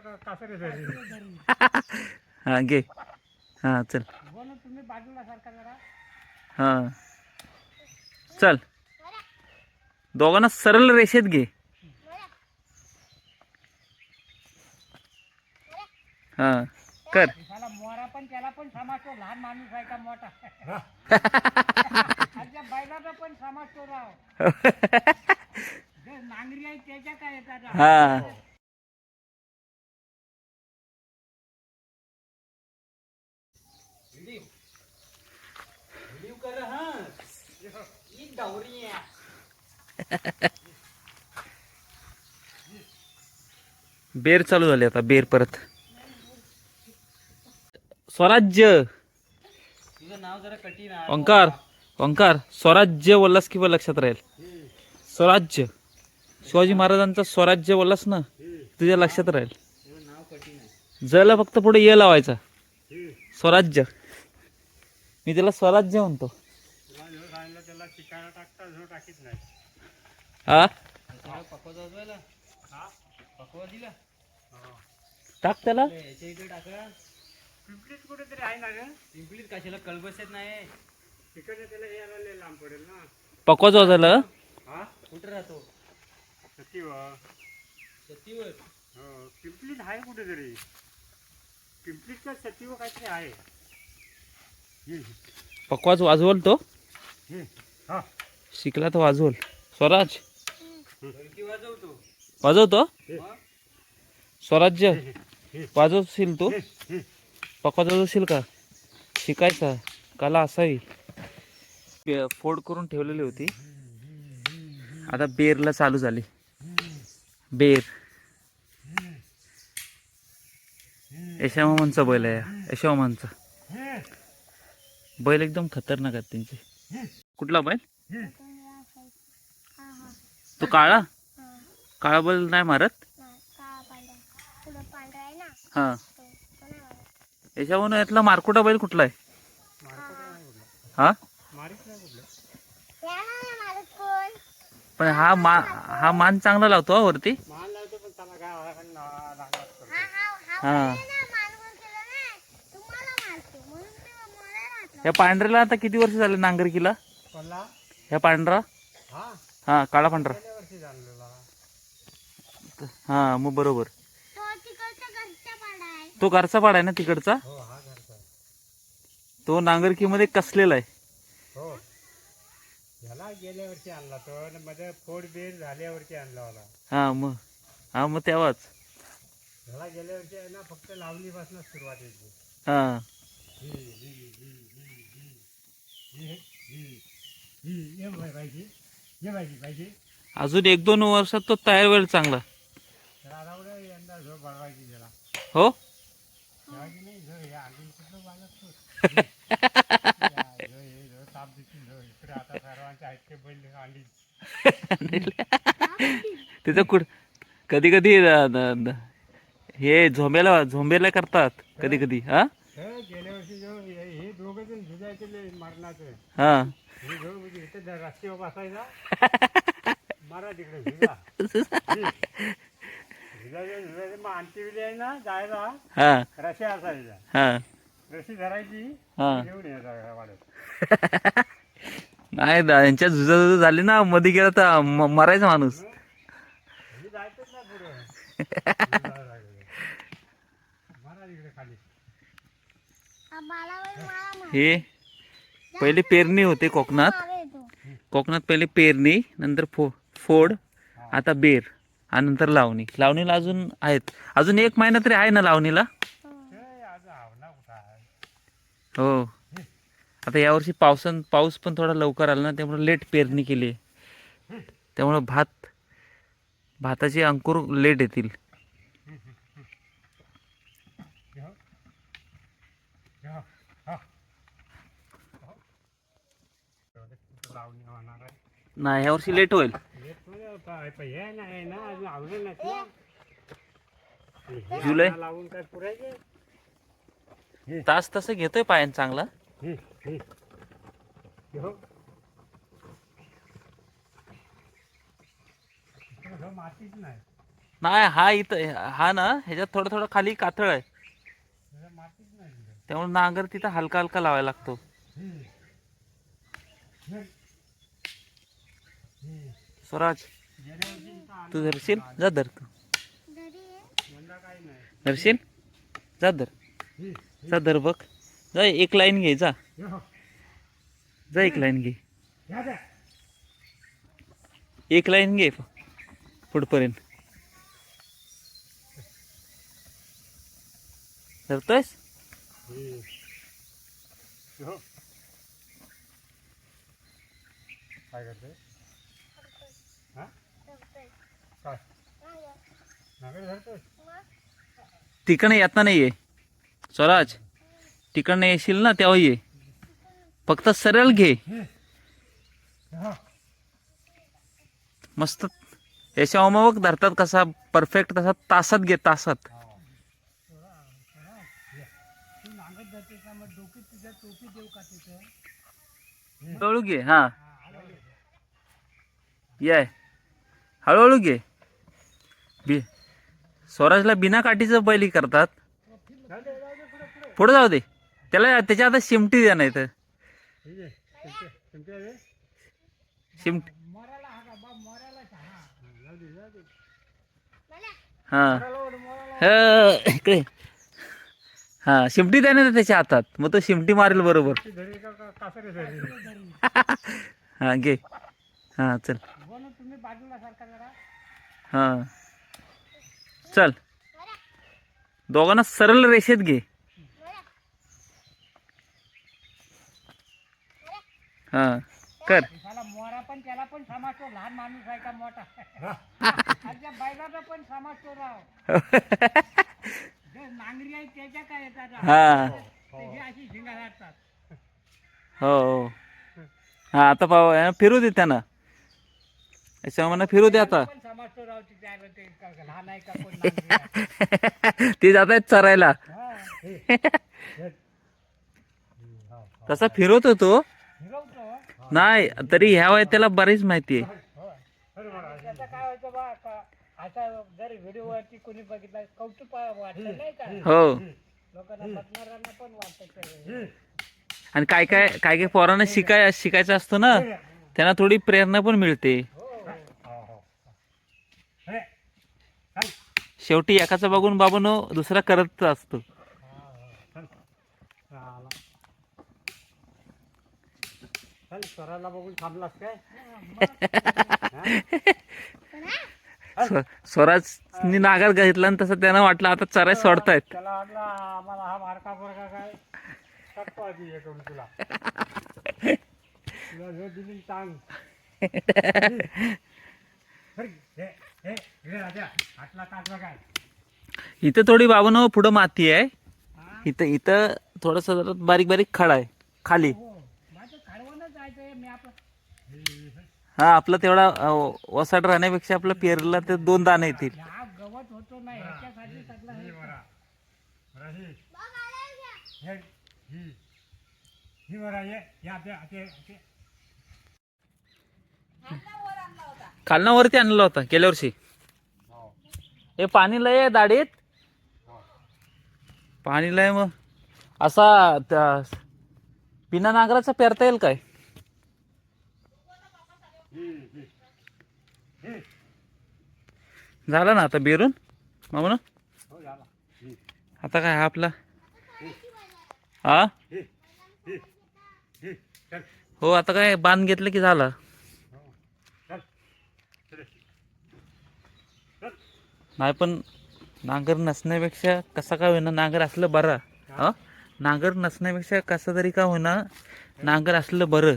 हा घे. हा चल. हो ना तुम्ही बाजूला सारखा जरा. हा. चल. दोघांना सरळ रेषेत घे. हा कर. मोरा पण त्याला पण समाजतो. लहान माणूस आहे का मोठा? बैलाचा पण समाजतो राव. नांगरी आहे त्याच्या काय येतात हा. बेर चालू झाले आता बेर परत. स्वराज्य. ओंकार ओंकार स्वराज्य बोललास किंवा लक्षात राहील. स्वराज्य. शिवाजी महाराजांचा स्वराज्य बोललास ना तुझ्या लक्षात राहील. जला फक्त पुढे ये लावायचा. स्वराज्य. मी त्याला स्वराज्य म्हणतो तुला जो सांगितलं त्याला शिकायला टाकता जो टाकीत नाही. हा? पकवा जायला हा? पकवा दिला? टाक त्याला. याच्या इकडे टाका. पिंपलीत कुठेतरी आहे ना ग? पिंपलीत कशाला कळबसत नाही? तिकडे त्याला यायला लय लांब पडेल ना. पकवा जो झालं हा? कुठे राहतो? सतीव सतीवर? हो पिंपलीत आहे कुठेतरी. पिंपलीत का सतीव काहीतरी आहे. पकवाच वाजवल तो हा. शिकला तर वाजवल स्वराज? वाजवतो. वाजवतो? स्वराज्य वाजवशील तू? पकवा वाजवशील का? शिकायचा कला असावी फोड करून ठेवलेली होती. आता बेरला चालू झाली. बेर. यशोमामांचा बैल आहे. यशोमामांचा बैल एकदम खतरनाक आहेत त्यांचे. कुठला बैल? तो काळा? काळा बैल नाही मारत? हा. याच्यावरून यातला मारकुटा बैल कुठला आहे? हा? पण हा मा हा मान चांगला लावतो वरती. हा. या पांढऱ्याला आता किती वर्ष झाले नांगरकीला ह्या पांढरा? हा काळा पांढरा. हा मग बरोबर तो पाडा आहे तो घरचा पाडा आहे ना तिकडचा हो हा घरचा आहे. तो नांगरकीमध्ये कसलेला आहे हो गेल्या वर्षी आणला तो आणि मध्ये फोड बेर झाल्यावरती आणला मला हा मग हा मग तेव्हाच ह्याला गेल्या वर्षी आहे ना फक्त लावणीपासून सुरुवात यायची हा ही, ही, ही, ही, ही. ही, ही, ही. ये बाई पाहिजे ये पाहिजे पाहिजे अजून एक दोन वर्षात तो तयार होईल चांगला. हो? तिथं कुठ? कधी कधी हे झोंब्याला झोंब्याला करतात कधी कधी हा? हे. गेल्या वर्षी हे दोघं जण मरणाचं हा रस्त्यावर बसायचा मारा तिकडे झुजा झुजायचं झुजायचं मग अंत्यविधी आहे ना जायला. हा. रशी असायचा हा. रशी धरायची. हा. घेऊन यायचा वाढत नाही दा यांच्या झुजाझुजा झाली ना मध्ये गेला तर म- मरायचा माणूस. मी जायचंच ना पुढं. मारा तिकडे खाली. हा बाळावर मला मार हे पहिले पेरणी होते कोकणात. मारे तो कोकणात पहिले पेरणी नंतर फो फोड आता बेर आणि नंतर लावणी. लावणीला अजून आहेत. अजून एक महिना तरी आहे ना लावणीला? हे हो. आता यावर्षी पावसान पाऊस पण थोडा लवकर आला ना त्यामुळे लेट पेरणी केली आहे. त्यामुळे भात भाताचे अंकुर लेट येतील. नाही यावर्षी लेट होईल. हे थोडं पा- प- हे नाही ना अजून आवडेल ना ते. हे जुलै? लावून काय पुरायचे तास तसं घेतोय पायान चांगला हे, हे. हो. मातीच नाही नाही हा इथं हा ना ह्याच्यात थोडं थोडं खाली कातळ आहे मातीच नाही. त्यामुळे नांगर तिथं हलका हलका लावायला लागतो हम्म. हम्म. हम्म. स्वराज तू धरशील? जा धर तू. धरशील? जा धर. जा धर बघ. जा एक लाईन घे जा. जा एक लाईन घे. एक लाईन घे पुढपर्यंत. धरतोयस? काय करतोय हा धरतोय. काय नाही आहे. नागरी धरतोय मग? तिकडनं येता नाही ये स्वराज तिकडनं येशील ना तेव्हा ये. फक्त सरळ घे. मस्त. याच्या अमावक धरतात कसा परफेक्ट तसा तासात घे तासात. हळूहळू घे हा. ये. हळूहळू घे. बी. स्वराजला बिना काठीचं बैली करतात. पुढे जाऊ दे. त्याला त्याच्या आता शिमटी द्या नाही तर. शिमटी हा. हा दे ह, इकडे शिमटी द्या ना त्याच्या हातात. मग तो शिमटी मारेल बरोबर. हा घे. हा चल. हा ना तुम्ही बाजूला सारखा जरा हा चल. दोघांना सरळ रेषेत घे? हा कर. त्याला मोरा पण त्याला पण समाजतो. लहान माणूस आहे का मोठा? आजच्या बैलाचा पण समाजतो राव. जे नांगरी आहे त्याच्या काय येतात हा. अशी शिंगा हो हो. हा आता पाव फिरू दे त्यांना. म्हणा फिरू दे आता. ते जात आहेत चरायला हा. हे. हे. हो, हो. तसा फिरवतो तो? फिरवतो? नाही तरी ह्या वयात त्याला बरीच माहिती आहे. त्याचं काय होतं बा का आता जर व्हिडिओवरती कोणी बघितलं कौतुक वाटलं नाही का? हो. लोकांना बघणाऱ्यांना पण वाटतं आणि काय काय काय काय पोरांना शिकाय शिकायचं असतं ना त्यांना थोडी प्रेरणा पण मिळते. शेवटी एकाचं बघून बाबून दुसरा करत असतो. चल. स्वराला बघून थांबलास काय स्व- स्वराजनी नागर घेतला आणि तसं त्यांना वाटलं आता चराय सोडतायत. तुला. इथं थोडी बाबून पुढं माती आहे. इथं इथं थोडस जरा बारीक बारीक खड आहे खाली. हो आपलं हा आपलं तेवढा वसाट राहण्यापेक्षा आपलं पेरला ते दोन दाणे येतील. हा खालना वरती आणलेला होता गेल्या वर्षी. हे पाणी लय आहे दाढीत. पाणी लय मग. असा त्या- बिना नांगराचा पेरता येईल काय? झालं ना आता बेरून? मामा ना? आता काय हा आपला? हा? हो आता काय बांध घेतलं की झालं हो चल चल नाही पण नांगर नसण्यापेक्षा कसा काय होईना नांगर असलं बरं. हा? नांगर नसण्यापेक्षा कसं तरी का होईना नांगर असलं बरं?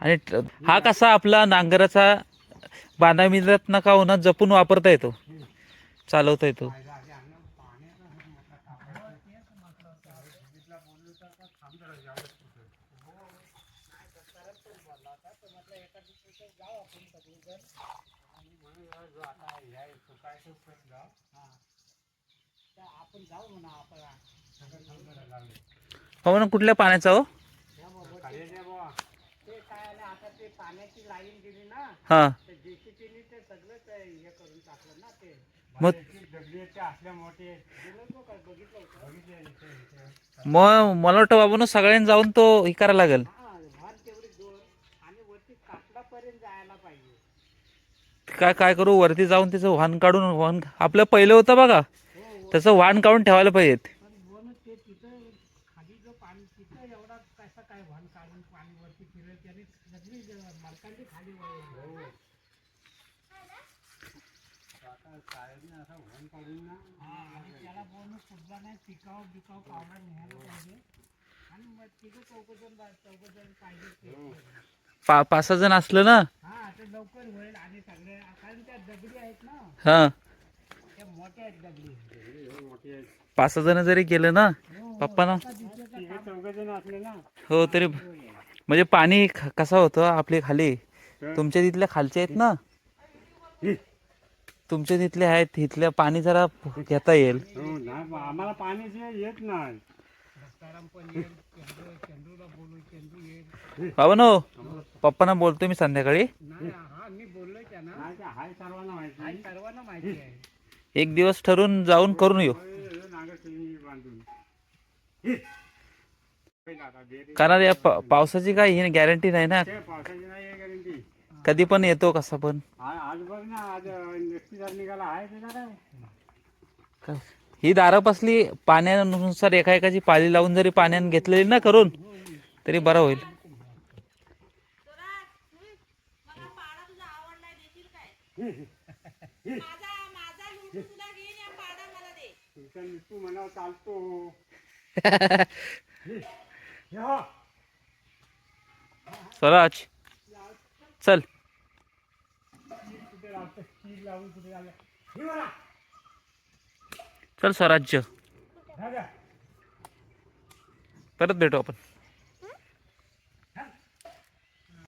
आणि हा कसा आपला नांगराचा बांधा मिळत ना का होईना जपून वापरता येतो. चालवता येतो आपण जाऊ म्हणा आपला हो ना कुठल्या पाण्याचा हो ते काय आलं आता ते ते पाण्याची लाईन दिली ना हां ते जेसीबीने ते सगळंच हे करून टाकलं ना ते मग- दगडी ते असल्या मोठे दिलं का बघितलं होतं? बघितलं इथे- इथे. मग मला वाटतं बाबून सगळ्यांनी जाऊन तो हे करायला लागेल. हा काय काय करू? वरती जाऊन त्याचं वाहन काढून वाहन आपलं पहिलं होतं बघा. हो तसं वाहन काढून ठेवायला पाहिजेत. पाच सहा जण असलं ना. हा ते लवकर होईल आणि सगळे कारण त्या दगडी आहेत ना हां त्या मोठ्या आहेत दगडी मोठी आहेत पाच सहा जण जरी गेलं ना पप्पा ना चौघजण असले ना हो तरी म्हणजे पाणी ख- कसं होतं आपले खाली? तुमच्या तिथल्या खालचे आहेत ना? तुमच्या तिथले आहेत तिथल्या पाणी जरा घेता येईल. हो नाही आम्हाला पाणी जे येत नाही. बाबा नो पप्पांना बोलतो मी संध्याकाळी. नाही हा मी बोललोय त्यांना. हाय सर्वांना माहिती. हाय सर्वांना माहिती आहे. एक दिवस ठरवून जाऊन करून येऊ. कारण या पा- पावसाची काय ही गॅरंटी नाही ना पावसाची नाही आहे गॅरंटी कधी पण येतो कसा पण आज बघ ना आज नक्की जर निघाला आहे त्याचा काय काय? ही दारं बसली पाण्यानुसार एका एकाची पाली लावून जरी पाण्याने घेतलेली ना करून तरी बरं होईल मला पाडा तुझा आवडलाय देशील काय माझा माझा लुटू तुला घेईन या पाडा मला दे तुमचा निष्ठू म्हणावं चालतो. स्वराज चल. चल स्वराज्य. परत भेटू आपण.